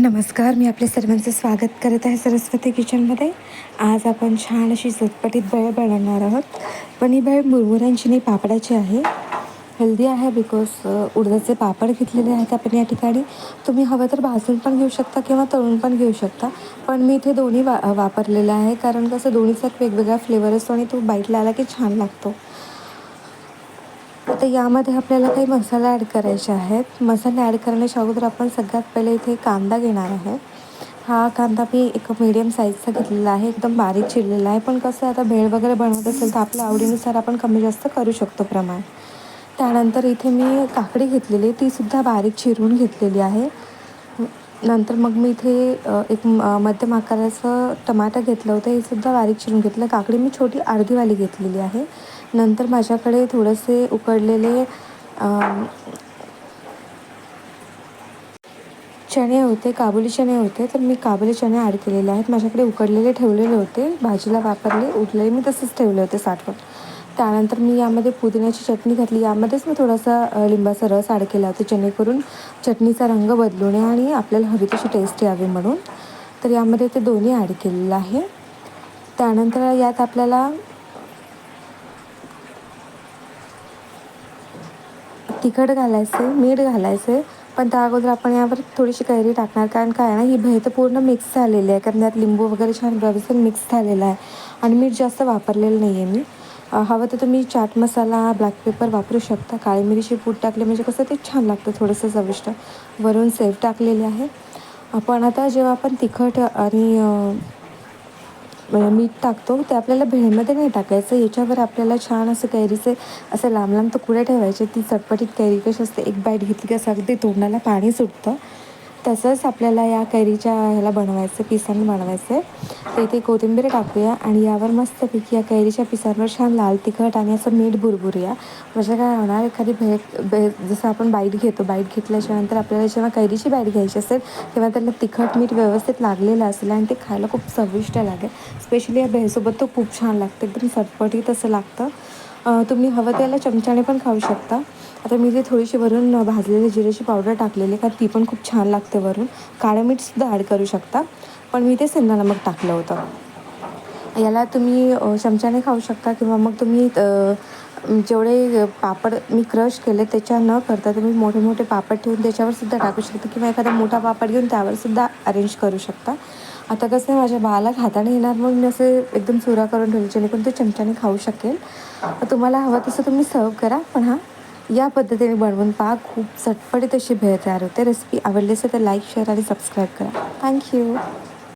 नमस्कार मी आपल्या सर्वांचं स्वागत करत आहे सरस्वती किचनमध्ये आज आपण छान अशी चटपटीत बळ बनवणार आहोत. पण ही बळ मुरमुऱ्यांची नाही पापडाची आहे. हेल्दी आहे बिकॉज उडदाचे पापड घेतलेले आहेत आपण या ठिकाणी. तुम्ही हवं तर भाजून पण घेऊ शकता किंवा तळून पण घेऊ शकता. पण मी इथे दोन्ही वा वापरलेलं आहे. कारण कसं दोन्हीचा एक वेगवेगळा फ्लेवर असतो आणि तो बाईटला आला की छान लागतो. आता यामध्ये आपल्याला काही मसाला ॲड करायचे आहेत. मसाले ॲड करण्याच्या अगोदर आपण सगळ्यात पहिले इथे कांदा घेणार आहे. हा कांदा मी एक मीडियम साईजचा घेतलेला आहे. एकदम बारीक चिरलेला आहे. पण कसं आता भेळ वगैरे बनवत असेल तर आपल्या आवडीनुसार आपण कमी जास्त करू शकतो प्रमाण. त्यानंतर इथे मी काकडी घेतलेली तीसुद्धा बारीक चिरून घेतलेली आहे. नंतर मग मी इथे एक मध्यम आकाराचं टमाटर घेतलं होतं. हे सुद्धा बारीक चिरून घेतलं. काकडी मी छोटी अर्धीवाली घेतलेली आहे. नंतर माझ्याकडे थोडेसे उकडलेले चणे होते काबुली चणे होते. तर मी काबुली चणे ॲड केलेले आहेत. माझ्याकडे उकडलेले ठेवलेले होते. भाजीला वापरले उठलेले मी तसेच ठेवले होते साठवून. त्यानंतर मी यामध्ये पुदिन्याची चटणी घातली. यामध्येच मी थोडासा लिंबाचा रस ॲड केला होता जेणेकरून चटणीचा रंग बदलू नये आणि आपल्याला हवी तशी टेस्ट यावी म्हणून. तर यामध्ये ते दोन्ही ॲड केलेलं आहे. त्यानंतर यात आपल्याला तिखट घालायचे मीठ घालायचे पण त्या अगोदर आपण यावर थोडीशी कैरी टाकणार कारण काय ना ही भेळ तर पूर्ण मिक्स झालेली आहे. कारण त्यात लिंबू वगैरे छान व्यवस्थित मिक्स झालेला आहे. आणि मीठ जास्त वापरलेलं नाही आहे मी. हवं तर तुम्ही चाट मसाला ब्लॅक पेपर वापरू शकता. काळी मिरीची पूड टाकले म्हणजे कसं ते छान लागतं थोडंसं चविष्ट. वरून सेव टाकलेले आहे. आपण आता जेव्हा आपण तिखट आणि म्हणजे मीठ टाकतो ते आपल्याला भेळमध्ये नाही टाकायचं. याच्यावर आपल्याला छान असं कैरीचे असं लांब लांब तुकडे ठेवायचे? ती चटपटीत कैरी कशी असते? एक बाईट घेतली की असं अगदी तोंडाला पाणी सुटतं. तसंच आपल्याला या कैरीच्या ह्याला बनवायचं पिसांनी बनवायचं आहे तर इथे कोथिंबीर टाकूया आणि यावर मस्तपैकी या कैरीच्या पिसांवर छान लाल तिखट आणि असं मीठ भुरभुरूया. म्हणजे काय होणार एखादी भे भे जसं आपण बाईट घेतो बाईट घेतल्याच्यानंतर आपल्याला जेव्हा कैरीची बाईट घ्यायची असेल तेव्हा त्याला तिखट मीठ व्यवस्थित लागलेलं असेल आणि ते खायला खूप चविष्ट लागेल. स्पेशली या भेळसोबत तो खूप छान लागतं एकदम चटपटीत असं लागतं. तुम्ही हवं त्याला चमच्याने पण खाऊ शकता. आता मी जे थोडीशी वरून भाजलेली जिऱ्याची पावडर टाकलेली कारण ती पण खूप छान लागते वरून. काळं मीठसुद्धा ॲड करू शकता. पण मी ते सेंदा नमक टाकलं होतं. याला तुम्ही चमच्याने खाऊ शकता किंवा मग तुम्ही जेवढे पापड मी क्रश केले त्याच्या न करता तुम्ही मोठे मोठे पापड ठेवून त्याच्यावर सुद्धा टाकू शकता किंवा एखादा मोठा पापड घेऊन त्यावर सुद्धा अरेंज करू शकता. आता कसं आहे माझ्या बाळाला हाताने येणार मग मी असे एकदम चुरा करून ठेवली जेणेकरून ते चमच्याने खाऊ शकेल. तुम्हाला हवं तसं तुम्ही सर्व करा पण हां या पद्धतीने बनवून पहा. खूप चटपटीत अशी भेळ तयार होते. रेसिपी आवडली असेल तर लाईक शेअर आणि सबस्क्राईब करा. Thank you